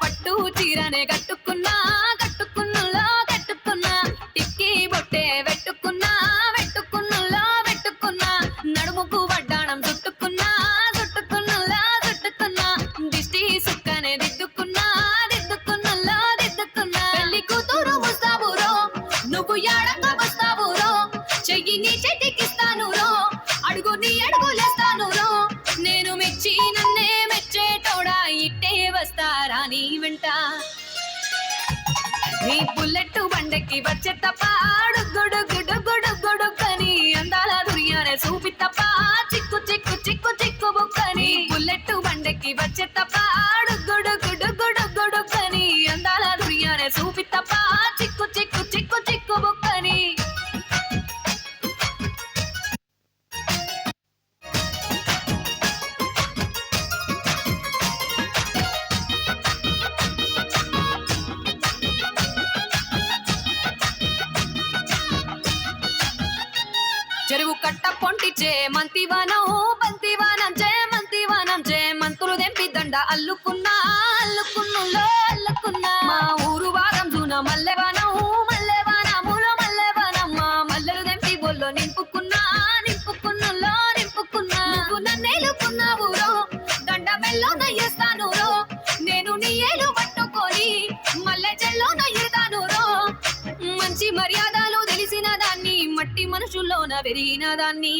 పట్టు చీరనే కట్టుకున్నా కట్టుకున్నలో కట్టుకున్నా టిక్కి బొట్టే పెట్టుకున్నా పెట్టుకున్నలో పెట్టుకున్నా నడుముకు వడ్డాణం చుట్టుకున్నా చుట్టుకున్నలో చుట్టుకున్నా దిష్టి సుక్కనే దిద్దుకున్నా దిద్దుకున్నలో దిద్దుకున్నా. పెళ్ళి కూతురు ముస్తాబురో నువ్వు యాడ నీ వెంట. నీ బుల్లెట్ బండకి వచ్చే తప్ప గుడు గుడు గుడు గుడు కని అందాల దుర్యానే చూపి తప్ప చిక్కు చిక్కు చిక్కు చిక్కు బుక్కని. బుల్లెట్ బండకి వచ్చే తప్ప గుడు గుడు గుడు గుడు కని అందాల దుర్యానే చూపి తప్ప చెరువు కట్ట పొంటిచే మంతివనం బంతివనం చే మంతివనం చే మంతులు దెంపి దండ అల్లుకున్నా అల్లుకున్నులో మట్టి మనుషుల్లోన పెరిగిన దాన్ని.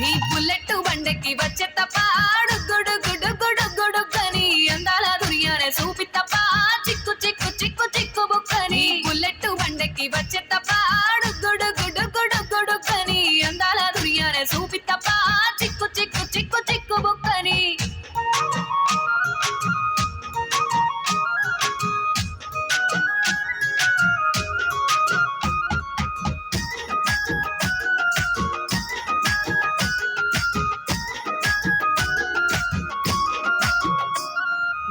నీ బుల్లెట్ బండెక్కి వచ్చే తప్ప గుడు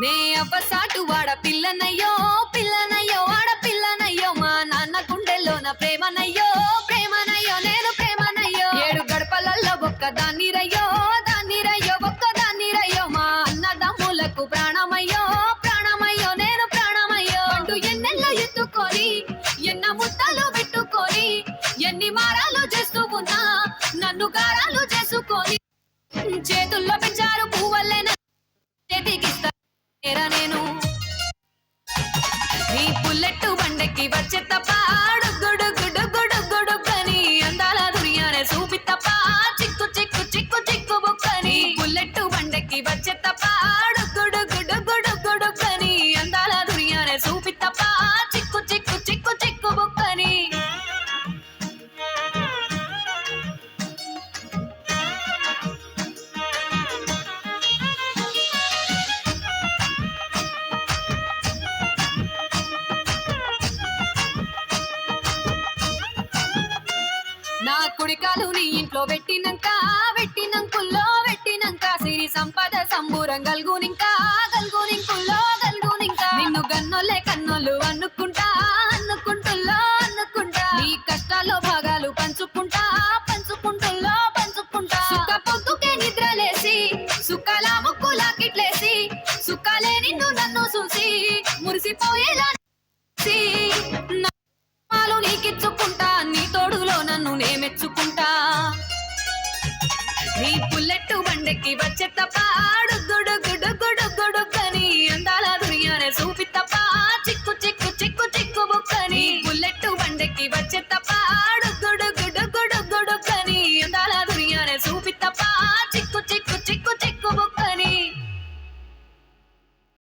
నే అవ్వసాటు వాడ పిల్లనయ్యో పిల్లనయ్యో వాడ పిల్లనయ్యో మా నాన్న గుండెల్లోన ప్రేమనయ్యో ప్రేమనయ్యో నేను ప్రేమనయ్యో. ఏడు గడపలల్లో ఒక్క దాన్ని రయ్యో దాన్ని రయ్యో ఒక్క దాన్ని రయ్యో మా అన్నదమ్ములకు ప్రాణమయ్యో ప్రాణమయ్యో నేను ప్రాణమయ్యో. అంటూ ఎన్నెల్లో ఎత్తుకొని ఎన్న ముద్దలు పెట్టుకొని ఎన్ని మారాలు చేస్తూ ఉన్నా నన్ను గారాలు చేసుకొని చేతుల్లో పెంచ కుడికాలు నీ ఇంట్లో పెట్టినంక పెట్టినంకుల్లో పెట్టినంక. సిరి సంపద సంబూరం గల్గునింకా గల్గునింకుల్లో గల్గునింకా. నిన్ను గన్నోలే కన్నోళ్ళు అనుకుంటా అనుకుంటుల్లో అనుకుంటా నీ కష్టాల్లో భాగాలు పంచుకుంటా పంచుకుంటుల్లో పంచుకుంటా. సుఖ పొద్దుకే నిద్రలేసి సుఖాల ముక్కులా కిట్లేసి సుఖాలే నిన్ను నన్ను చూసి మురిసిపోయేలా నే మెచ్చుకుంటా నీ బుల్లెట్ బండెక్కి వచ్చే తప్ప